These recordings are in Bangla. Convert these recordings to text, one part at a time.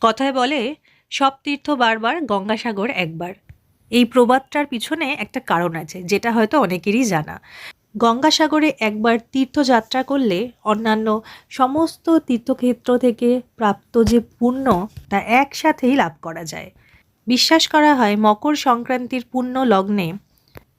কথায় বলে, সব তীর্থ বারবার গঙ্গাসাগর একবার। এই প্রবাদটার পিছনে একটা কারণ আছে, যেটা হয়তো অনেকেরই জানা। গঙ্গাসাগরে একবার তীর্থযাত্রা করলে অন্যান্য সমস্ত তীর্থক্ষেত্র থেকে প্রাপ্ত যে পুণ্য, তা একসাথেই লাভ করা যায়। বিশ্বাস করা হয়, মকর সংক্রান্তির পুণ্য লগ্নে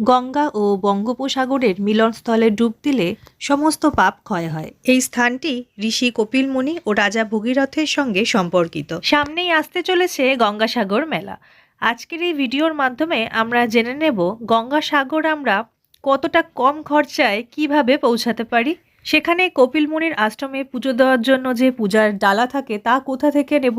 গঙ্গা ও বঙ্গোপসাগরের মিলনস্থলে ডুব দিলে সমস্ত পাপ ক্ষয় হয়। এই স্থানটি ঋষি কপিল মুনি ও রাজা ভগীরথের সঙ্গে সম্পর্কিত। সামনেই আসতে চলেছে গঙ্গাসাগর মেলা। আজকের এই ভিডিওর মাধ্যমে আমরা জেনে নেব গঙ্গাসাগর আমরা কতটা কম খরচায় কীভাবে পৌঁছাতে পারি। সেখানে কপিল মুনির আশ্রমে পুজো দেওয়ার জন্য যে পূজার ডালা থাকে তা কোথা থেকে নেব?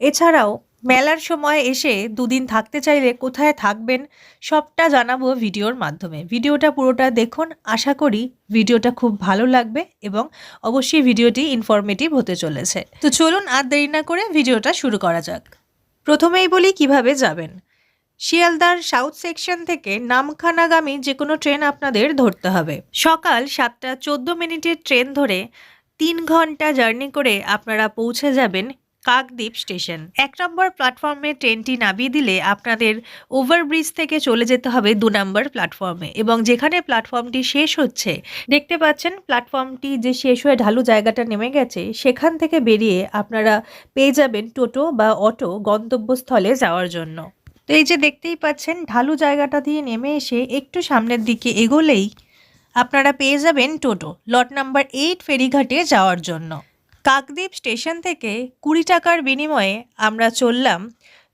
এছাড়াও মেলার সময় এসে দুদিন থাকতে চাইলে কোথায় থাকবেন সবটা জানাব ভিডিওর মাধ্যমে। ভিডিওটা পুরোটা দেখুন, আশা করি ভিডিওটা খুব ভালো লাগবে এবং অবশ্যই ভিডিওটি ইনফরমেটিভ হতে চলেছে। তো চলুন আর দেরি না করে ভিডিওটা শুরু করা যাক। প্রথমেই বলি কীভাবে যাবেন। শিয়ালদার সাউথ সেকশন থেকে নামখানাগামী যে কোনো ট্রেন আপনাদের ধরতে হবে। সকাল সাতটা চোদ্দ মিনিটের ট্রেন ধরে তিন ঘণ্টা জার্নি করে আপনারা পৌঁছে যাবেন কাকদ্বীপ স্টেশন। এক নম্বর প্ল্যাটফর্মে ট্রেনটি নামিয়ে দিলে আপনাদের ওভারব্রিজ থেকে চলে যেতে হবে দু নম্বর প্ল্যাটফর্মে এবং যেখানে প্ল্যাটফর্মটি শেষ হচ্ছে, দেখতে পাচ্ছেন প্ল্যাটফর্মটি যে শেষ হয়ে ঢালু জায়গাটা নেমে গেছে, সেখান থেকে বেরিয়ে আপনারা পেয়ে যাবেন টোটো বা অটো গন্তব্যস্থলে যাওয়ার জন্য। তো এই যে দেখতেই পাচ্ছেন, ঢালু জায়গাটা দিয়ে নেমে এসে একটু সামনের দিকে এগোলেই আপনারা পেয়ে যাবেন টোটো, লট নাম্বার এইট ফেরিঘাটে যাওয়ার জন্য। কাকদ্বীপ স্টেশন থেকে কুড়ি টাকার বিনিময়ে আমরা চললাম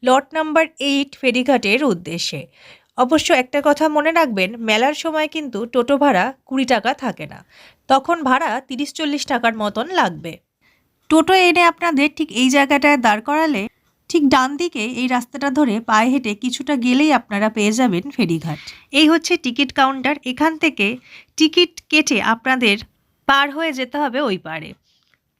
লট নাম্বার এইট ফেরিঘাটের উদ্দেশ্যে। অবশ্য একটা কথা মনে রাখবেন, মেলার সময় কিন্তু টোটো ভাড়া কুড়ি টাকা থাকে না। তখন ভাড়া তিরিশ চল্লিশ টাকার মতন লাগবে। টোটো এনে আপনাদের ঠিক এই জায়গাটায় দাঁড় করালে ঠিক ডান দিকে এই রাস্তাটা ধরে পায়ে হেঁটে কিছুটা গেলেই আপনারা পেয়ে যাবেন ফেরিঘাট। এই হচ্ছে টিকিট কাউন্টার। এখান থেকে টিকিট কেটে আপনাদের পার হয়ে যেতে হবে ওই পারে।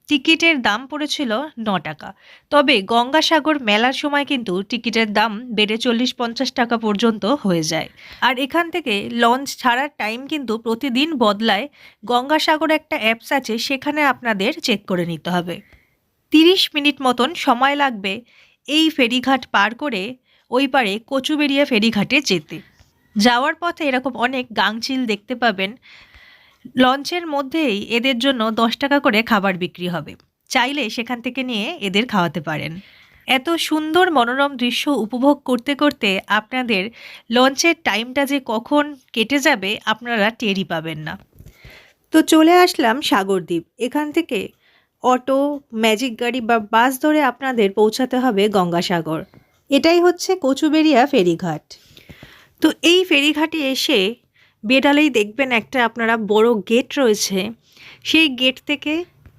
টিকিটের দাম পড়েছিল ন টাকা। তবে গঙ্গাসাগর মেলার সময় কিন্তু টিকিটের দাম বেড়ে চল্লিশ পঞ্চাশ টাকা পর্যন্ত হয়ে যায়। আর এখান থেকে লঞ্চ ছাড়ার টাইম কিন্তু প্রতিদিন বদলায়। গঙ্গাসাগর একটা অ্যাপস আছে, সেখানে আপনাদের চেক করে নিতে হবে। তিরিশ মিনিট মতন সময় লাগবে এই ফেরিঘাট পার করে ওই পারে কচুবেড়িয়া ফেরিঘাটে যেতে। যাওয়ার পথে এরকম অনেক গাংচিল দেখতে পাবেন। লঞ্চের মধ্যেই এদের জন্য দশ টাকা করে খাবার বিক্রি হবে। চাইলে সেখান থেকে নিয়ে এদের খাওয়াতে পারেন। এত সুন্দর মনোরম দৃশ্য উপভোগ করতে করতে আপনাদের লঞ্চের টাইমটা যে কখন কেটে যাবে আপনারা টেরই পাবেন না। তো চলে আসলাম সাগরদ্বীপ। এখান থেকে অটো ম্যাজিক গাড়ি বা বাস ধরে আপনাদের পৌঁছাতে হবে গঙ্গাসাগর। এটাই হচ্ছে কচুবেড়িয়া ফেরিঘাট। তো এই ফেরিঘাটে এসে বেডালেই দেখবেন একটা আপনারা বড় গেট রয়েছে। সেই গেট থেকে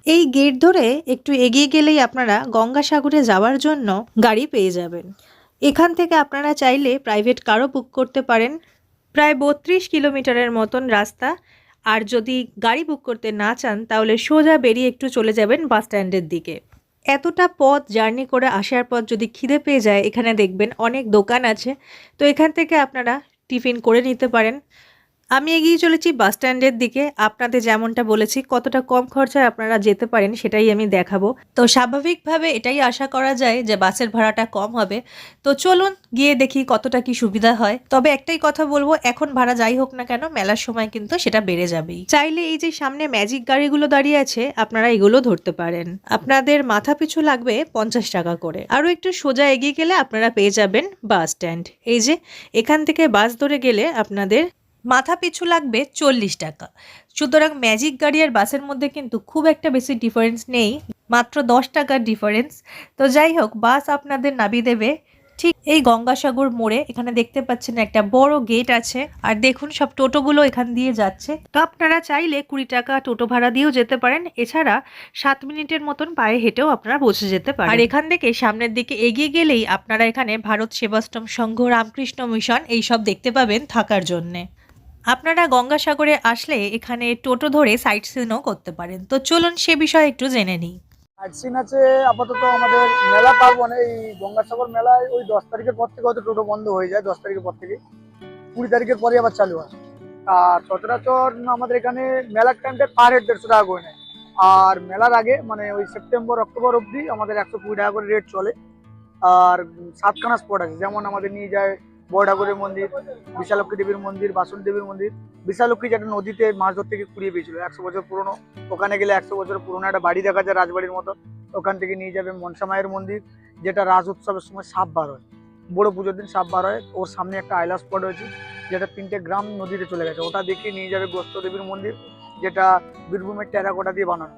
এই গেট ধরে একটু এগিয়ে গেলেই আপনারা গঙ্গাসাগরে যাওয়ার জন্য গাড়ি পেয়ে যাবেন। এখান থেকে আপনারা চাইলে প্রাইভেট কারও বুক করতে পারেন। প্রায় বত্রিশ কিলোমিটারের মতন রাস্তা। আর যদি গাড়ি বুক করতে না চান, তাহলে সোজা বেরিয়ে একটু চলে যাবেন বাস স্ট্যান্ডের দিকে। এতটা পথ জার্নি করে আসার পর যদি খিদে পেয়ে যায়, এখানে দেখবেন অনেক দোকান আছে। তো এখান থেকে আপনারা টিফিন করে নিতে পারেন। আমি এগিয়ে চলেছি বাস স্ট্যান্ডের দিকে। আপনাদের যেমনটা বলেছি, কতটা কম খরচায় আপনারা যেতে পারেন সেটাই আমি দেখাবো। তো স্বাভাবিকভাবে এটাই আশা করা যায় যে বাসের ভাড়াটা কম হবে। তো চলুন গিয়ে দেখি কতটা কি সুবিধা হয়। তবে একটাই কথা বলব, এখন ভাড়া যাই হোক না কেন, মেলার সময় কিন্তু সেটা বেড়ে যাবেই। চাইলে এই যে সামনে ম্যাজিক গাড়িগুলো দাঁড়িয়ে আছে, আপনারা এগুলো ধরতে পারেন। আপনাদের মাথা পিছু লাগবে পঞ্চাশ টাকা করে। আরও একটু সোজা এগিয়ে গেলে আপনারা পেয়ে যাবেন বাস স্ট্যান্ড। এই যে, এখান থেকে বাস ধরে গেলে আপনাদের মাথা পিছু লাগবে চল্লিশ টাকা। সুতরাং ম্যাজিক গাড়ি আর বাসের মধ্যে কিন্তু খুব একটা বেশি ডিফারেন্স নেই, মাত্র দশ টাকার ডিফারেন্স তো যাই হোক, বাস আপনাদের নামিয়ে দেবে। ঠিক এই গঙ্গাসাগর মোড়ে এখানে দেখতে পাচ্ছেন একটা বড় গেট আছে। আর দেখুন সব টোটোগুলো এখান দিয়ে যাচ্ছে। তো আপনারা চাইলে কুড়ি টাকা টোটো ভাড়া দিয়েও যেতে পারেন। এছাড়া সাত মিনিটের মতন পায়ে হেঁটেও আপনারা পৌঁছে যেতে পারেন। আর এখান থেকে সামনের দিকে এগিয়ে গেলেই আপনারা এখানে ভারত সেবাশ্রম সংঘ, রামকৃষ্ণ মিশন এইসব দেখতে পাবেন থাকার জন্যে। আপনারা গঙ্গাসাগরে আসলে এখানে টোটো ধরে সাইট সিনও করতে পারেন। তো চলুন সে বিষয়ে একটু জেনে নিই। সাইটসিন আছে আপাতত আমাদের মেলা পার্বণ, এই গঙ্গাসাগর মেলায় ওই দশ তারিখের পর থেকে হয়তো টোটো বন্ধ হয়ে যায়, দশ তারিখের পর থেকে। কুড়ি তারিখের পরে আবার চালু হয়। আর সচরাচর আমাদের এখানে মেলার টাইমটা পার হেড দেড়শো টাকা করে নেয়। আর মেলার আগে মানে ওই সেপ্টেম্বর, অক্টোবর অবধি আমাদের একশো কুড়ি টাকা করে রেট চলে। আর সাতখানা স্পট আছে, যেমন আমাদের নিয়ে যায় বড় ঠাকুরের মন্দির বিশালক্ষী দেবীর মন্দির, বাসন্তী দেবীর মন্দির। বিশালক্ষী যেটা নদীতে মাছ ধরতে গিয়ে কুড়িয়ে পেয়েছিল, একশো বছর পুরনো। ওখানে গেলে একশো বছর পুরনো একটা বাড়ি দেখা যায় রাজবাড়ির মতো। ওখান থেকে নিয়ে যাবে মনসা মায়ের মন্দির, যেটা রাজ উৎসবের সময় সাপ বার হয়। বড় পুজোর দিন সাপ বার হয়। ওর সামনে একটা আইলা স্পট হয়েছে যেটা তিনটে গ্রাম নদীতে চলে গেছে। ওটা দেখিয়ে নিয়ে যাবে গোস্ত দেবীর মন্দির, যেটা বীরভূমের টেরাকোটা দিয়ে বানানো।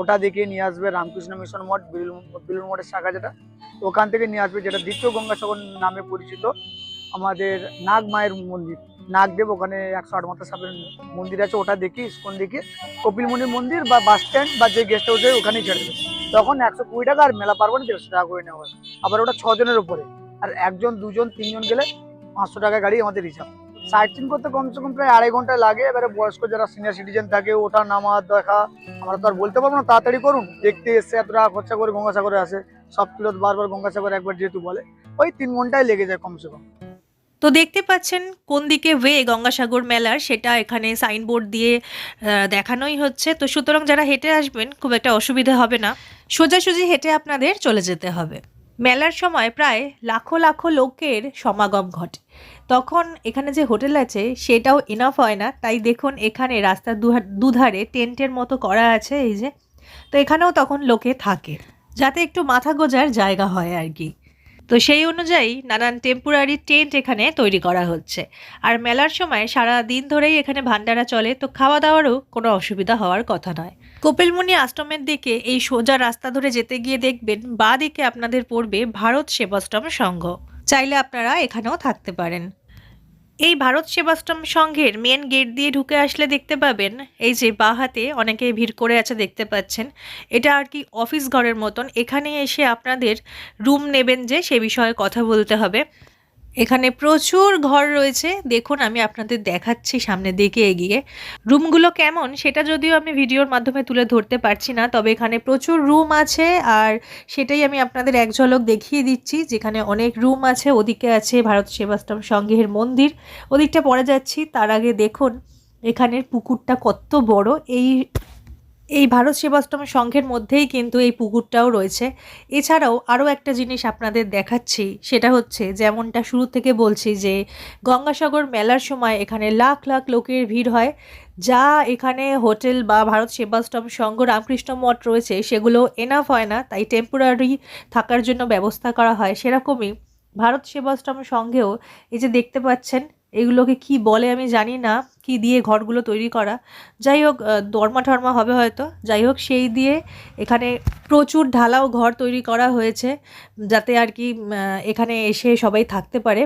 ওটা দেখিয়ে নিয়ে আসবে রামকৃষ্ণ মিশন মঠ বিলুর মঠের শাখা যেটা। ওখান থেকে নিয়ে আসবে যেটা দ্বিতীয় গঙ্গাসাগর নামে পরিচিত। আমাদের নাগ মায়ের মন্দির। নাগদেব ওখানে একশো আট মাথা সাপের মন্দির আছে, ওটা দেখি, ইস্কন দেখি। কপিলমণির মন্দির বা বাস স্ট্যান্ড বা যে গেস্ট হাউসে ওখানেই ছেড়ে দেবে। তখন একশো কুড়ি টাকা আর মেলা পারব না দেড়শো টাকা করে নেওয়া হয়। আবার ওটা ছজনের উপরে। আর একজন, দুজন, তিনজন গেলে পাঁচশো টাকা গাড়ি আমাদের রিজার্ভ সাইট করতে কমসে কম প্রায় আড়াই ঘণ্টা লাগে। এবারে বয়স্ক যারা সিনিয়র সিটিজেন থাকে, ওঠা, নামা, দেখা, আমরা তো আর বলতে পারব না, তাড়াতাড়ি করুন। দেখতে এসে এত টাকা খরচা করে গঙ্গাসাগরে আসে। সব কিলো বারবার গঙ্গাসাগর একবার যেহেতু বলে, ওই তিন ঘন্টায় লেগে যায় কমসে কম। তো দেখতে পাচ্ছেন কোন দিকে ওয়ে গঙ্গাসাগর মেলার, সেটা এখানে সাইনবোর্ড দিয়ে দেখানোই হচ্ছে। তো সুতরাং যারা হেঁটে আসবেন, খুব একটা অসুবিধা হবে না। সোজাসুজি হেঁটে আপনাদের চলে যেতে হবে। মেলার সময় প্রায় লাখো লাখো লোকের সমাগম ঘটে। তখন এখানে যে হোটেল আছে, সেটাও এনাফ হয় না। তাই দেখুন, এখানে রাস্তার দুধারে টেন্টের মতো করা আছে এই যে। তো এখানেও তখন লোকে থাকে। যাতে একটু মাথা গোজার জায়গা হয় আর কি। তো সেই অনুযায়ী নানান টেম্পোরারি টেন্ট এখানে তৈরি করা হচ্ছে। আর মেলার সময় সারা দিন ধরেই এখানে ভান্ডারা চলে, তো খাওয়া দাওয়ারও কোনো অসুবিধা হওয়ার কথা নয়। কপিলমুনি আশ্রমের দিকে এই সোজা রাস্তা ধরে যেতে গিয়ে দেখবেন বা দিকে আপনাদের পড়বে ভারত সেবাশ্রম সংঘ। চাইলে আপনারা এখানেও থাকতে পারেন। এই ভারত সেবাশ্রম সংঘের মেন গেট দিয়ে ঢুকে আসলে দেখতে পাবেন, এই যে বাঁ হাতে অনেকে ভিড় করে আছে দেখতে পাচ্ছেন, এটা আর কি অফিস ঘরের মতন। এখানে এসে আপনাদের রুম নেবেন যে সে বিষয়ে কথা বলতে হবে। এখানে প্রচুর ঘর রয়েছে। দেখুন, আমি আপনাদের দেখাচ্ছি সামনের দিকে এগিয়ে। রুমগুলো কেমন? সেটা যদিও আমি ভিডিওর মাধ্যমে তুলে ধরতে পারছি না, তবে এখানে প্রচুর রুম আছে আর সেটাই আমি আপনাদের এক ঝলক দেখিয়ে দিচ্ছি। যেখানে অনেক রুম আছে, ওদিকে আছে ভারত সেবাশ্রম সংঘের মন্দির। ওদিকটা পরে যাচ্ছি, তার আগে দেখুন, এখানের পুকুরটা কত বড়। এই এই ভারত সেবাশ্রম সংঘের মধ্যেই কিন্তু এই পুকুরটাও রয়েছে। এছাড়াও আরও একটা জিনিস আপনাদের দেখাচ্ছি, সেটা হচ্ছে যেমনটা শুরু থেকে বলছি যে গঙ্গাসাগর মেলার সময় এখানে লাখ লাখ লোকের ভিড় হয়। যা এখানে হোটেল বা ভারত সেবাশ্রম সংঘ রামকৃষ্ণ মঠ রয়েছে, সেগুলো এনাফ হয় না, তাই টেম্পোরারি থাকার জন্য ব্যবস্থা করা হয়। সেরকমই ভারত সেবাশ্রম সংঘেও এই যে দেখতে পাচ্ছেন এগুলোকে কি বলে আমি জানি না, কি দিয়ে ঘরগুলো তৈরি করা। যাই হোক দরমা টরমা হবে হয়তো। যাই হোক, সেই দিয়ে এখানে প্রচুর ঢালাও ঘর তৈরি করা হয়েছে, যাতে আর কি এখানে এসে সবাই থাকতে পারে।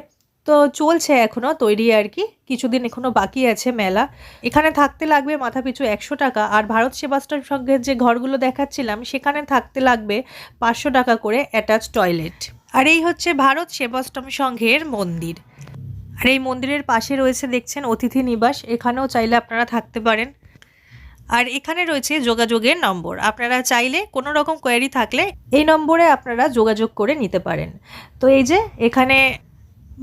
তো চলছে এখনও তৈরি আর কি, কিছুদিন এখনও বাকি আছে মেলা। এখানে থাকতে লাগবে মাথা পিছু একশো টাকা, আর ভারত সেবাশ্রম সংঘের যে ঘরগুলো দেখাচ্ছিলাম, সেখানে থাকতে লাগবে পাঁচশো টাকা করে অ্যাটাচ টয়লেট। আর এই হচ্ছে ভারত সেবাশ্রম সংঘের মন্দির। আর এই মন্দিরের পাশে রয়েছে, দেখছেন, অতিথি নিবাস। এখানেও চাইলে আপনারা থাকতে পারেন। আর এখানে রয়েছে যোগাযোগের নম্বর। আপনারা চাইলে কোনো রকম কোয়ারি থাকলে এই নম্বরে আপনারা যোগাযোগ করে নিতে পারেন। তো এই যে, এখানে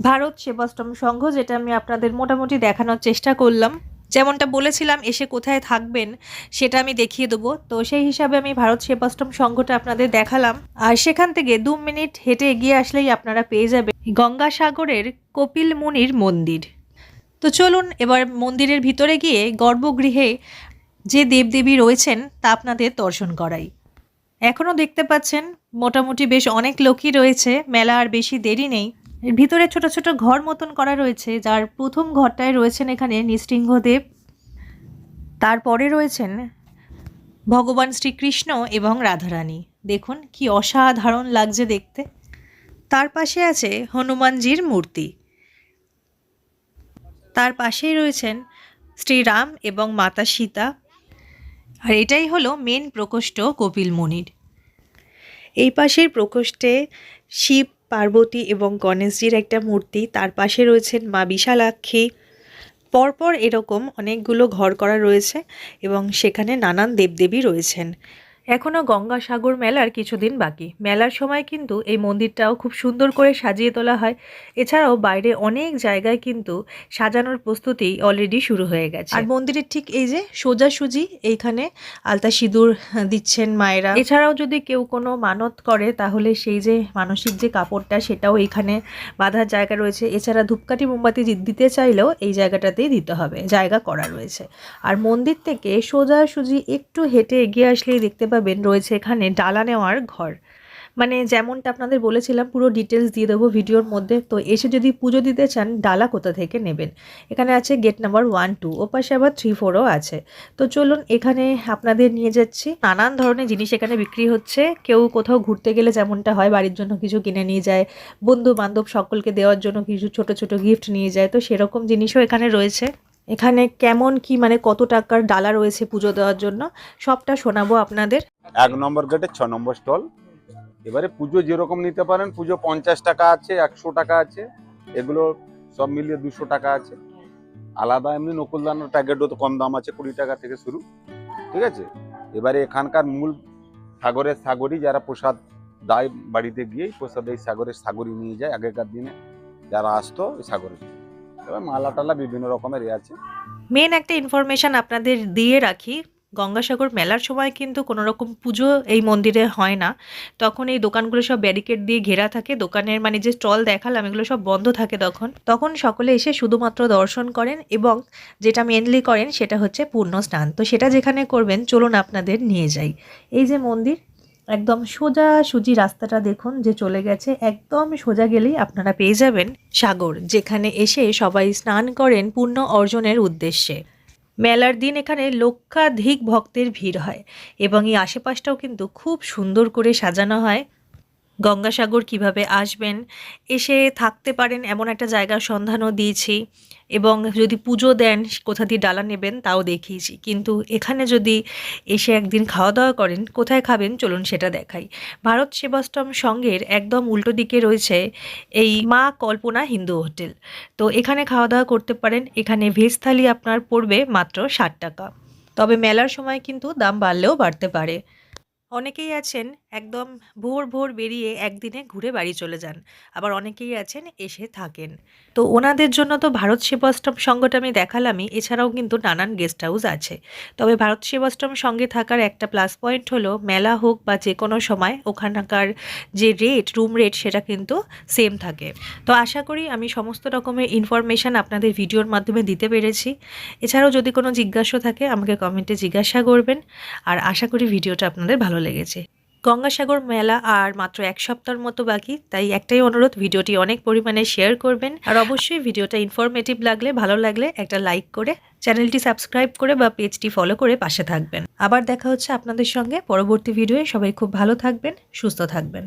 ভারত সেবাশ্রম সংঘ, যেটা আমি আপনাদের মোটামুটি দেখানোর চেষ্টা করলাম। যেমনটা বলেছিলাম, এসে কোথায় থাকবেন সেটা আমি দেখিয়ে দেবো। তো সেই হিসাবে আমি ভারত সেবাশ্রম সংঘটা আপনাদের দেখালাম। আর সেখান থেকে দু মিনিট হেঁটে এগিয়ে আসলেই আপনারা পেয়ে যাবেন গঙ্গাসাগরের কপিল মুনির মন্দির। তো চলুন এবার মন্দিরের ভিতরে গিয়ে গর্ভগৃহে যে দেবদেবী রয়েছেন তা আপনাদের দর্শন করাই। এখনও দেখতে পাচ্ছেন, মোটামুটি বেশ অনেক লোকই রয়েছে, মেলা আর বেশি দেরি নেই। এর ভিতরে ছোট ছোট ঘর মতন করা রয়েছে, যার প্রথম ঘরটায় রয়েছেন এখানে নৃসিংহদেব তারপরে রয়েছেন ভগবান শ্রীকৃষ্ণ এবং রাধারানী। দেখুন, কি অসাধারণ লাগছে দেখতে। তার পাশে আছে হনুমানজির মূর্তি। তার পাশেই রয়েছেন শ্রীরাম এবং মাতা সীতা। আর এটাই হলো মেন প্রকোষ্ঠ কপিল মুনির এই পাশের প্রকোষ্ঠে শিব পার্বতী এবং গণেশজির একটা মূর্তি। তার পাশে রয়েছেন মা বিশালাক্ষী। পরপর এরকম অনেকগুলো ঘর করা রয়েছে এবং সেখানে নানান দেবদেবী রয়েছেন। এখনও গঙ্গাসাগর মেলার কিছুদিন বাকি। মেলার সময় কিন্তু এই মন্দিরটাও খুব সুন্দর করে সাজিয়ে তোলা হয়। এছাড়াও বাইরে অনেক জায়গায় কিন্তু সাজানোর প্রস্তুতি অলরেডি শুরু হয়ে গেছে। আর মন্দিরের ঠিক এই যে সোজাসুজি এইখানে আলতা সিঁদুর দিচ্ছেন মায়েরা। এছাড়াও যদি কেউ কোনো মানত করে তাহলে সেই যে মানসিক যে কাপড়টা সেটাও এখানে বাঁধার জায়গা রয়েছে। এছাড়া ধূপকাঠি মোমবাতি দিতে চাইলেও এই জায়গাটাতেই দিতে হবে। জায়গা করা রয়েছে। আর মন্দির থেকে সোজাসুজি একটু হেঁটে এগিয়ে আসলেই দেখতে পাবেন রয়েছে এখানে ডালা নেওয়ার ঘর। মানে যেমনটা আপনাদের বলেছিলাম, পুরো ডিটেলস দিয়ে দেবো ভিডিওর মধ্যে। তো এসে যদি পুজো দিতে চান, ডালা কোথা থেকে নেবেন? এখানে আছে গেট নাম্বার ওয়ান টু ও পাশে আবার থ্রি ফোরও আছে। তো চলুন এখানে আপনাদের নিয়ে যাচ্ছি। নানান ধরনের জিনিস এখানে বিক্রি হচ্ছে। কেউ কোথাও ঘুরতে গেলে যেমনটা হয়, বাড়ির জন্য কিছু কিনে নিয়ে যায় বন্ধু বান্ধব সকলকে দেওয়ার জন্য কিছু ছোট ছোট গিফট নিয়ে যায়। তো সেরকম জিনিসও এখানে রয়েছে। এখানে কেমন কি মানে কত টাকার ডালা রয়েছে পুজো দেওয়ার জন্য, সবটা শোনাবো আপনাদের। এক নম্বর গেটে ছ নম্বর স্টল। এবারে পুজো যেরকম নিতে পারেন, পুজো পঞ্চাশ টাকা আছে, একশো টাকা আছে, এগুলো সব মিলিয়ে দুশো টাকা আছে। আলাদা এমনি নকুলদানার প্যাকেটও তো কম দাম আছে, কুড়ি টাকা থেকে শুরু। ঠিক আছে? এবারে এখানকার মূল সাগরের সাগরই যারা প্রসাদ দায় বাড়িতে গিয়েই প্রসাদ এই সাগরের সাগরই নিয়ে যায় আগেকার দিনে। যারা আসতো, ওই সাগরে এবার মালা টালা বিভিন্ন রকমের আছে। মেন একটা ইনফরমেশন আপনাদের দিয়ে রাখি, গঙ্গাসাগর মেলার সময় কিন্তু কোনো রকম পুজো এই মন্দিরে হয় না। তখন এই দোকানগুলো সব ব্যারিকেড দিয়ে ঘেরা থাকে, দোকানের মানে যে স্টল দেখালাম, এগুলো সব বন্ধ থাকে তখন। তখন সকলে এসে শুধুমাত্র দর্শন করেন এবং যেটা মেনলি করেন সেটা হচ্ছে পূর্ণ স্নান। তো সেটা যেখানে করবেন, চলুন আপনাদের নিয়ে যাই। এই যে মন্দির একদম সোজা সুজি রাস্তাটা দেখুন যে চলে গেছে। একদম সোজা গেলেই আপনারা পেয়ে যাবেন সাগর, যেখানে এসে সবাই স্নান করেন পুণ্য অর্জনের উদ্দেশ্যে। মেলার দিন এখানে লক্ষাধিক ভক্তের ভিড় হয় এবং এই আশেপাশটাও কিন্তু খুব সুন্দর করে সাজানো হয়। গঙ্গাসাগর কীভাবে আসবেন, এসে থাকতে পারেন এমন একটা জায়গার সন্ধানও দিয়েছি। এবং যদি পুজো দেন, কোথা দিয়ে ডালা নেবেন তাও দেখিয়েছি। কিন্তু এখানে যদি এসে একদিন খাওয়া দাওয়া করেন, কোথায় খাবেন চলুন সেটা দেখাই। ভারত সেবাশ্রম সঙ্গের একদম উল্টো দিকে রয়েছে এই মা কল্পনা হিন্দু হোটেল। তো এখানে খাওয়া দাওয়া করতে পারেন, এখানে ভেজ থালি আপনার পড়বে মাত্র ষাট টাকা। তবে মেলার সময় কিন্তু দাম বাড়লেও বাড়তে পারে। অনেকেই আছেন একদম ভোর ভোর বেরিয়ে একদিনে ঘুরে বাড়ি চলে যান। আবার অনেকেই আছেন এসে থাকেন। তো ওনাদের জন্য তো ভারত সেবাশ্রম সঙ্গটা আমি দেখালামই, এছাড়াও কিন্তু নানান গেস্ট হাউস আছে। তবে ভারত সেবাশ্রম সঙ্গে থাকার একটা প্লাস পয়েন্ট হলো, মেলা হোক বা যে কোনো সময় ওখানকার যে রেট রুম রেট সেটা কিন্তু সেম থাকে। তো আশা করি আমি সমস্ত রকমের ইনফরমেশান আপনাদের ভিডিওর মাধ্যমে দিতে পেরেছি। এছাড়াও যদি কোনো জিজ্ঞাসা থাকে, আমাকে কমেন্টে জিজ্ঞাসা করবেন। আর আশা করি ভিডিওটা আপনাদের ভালো লেগেছে। গঙ্গাসাগর মেলা আর মাত্র এক সপ্তাহের মতো বাকি, তাই একটাই অনুরোধ, ভিডিওটি অনেক পরিমাণে শেয়ার করবেন। আর অবশ্যই ভিডিওটা ইনফরমেটিভ লাগলে, ভালো লাগলে একটা লাইক করে চ্যানেলটি সাবস্ক্রাইব করে বা পেজটি ফলো করে পাশে থাকবেন। আবার দেখা হচ্ছে আপনাদের সঙ্গে। পরবর্তী ভিডিওয়ে সবাই খুব ভালো থাকবেন, সুস্থ থাকবেন।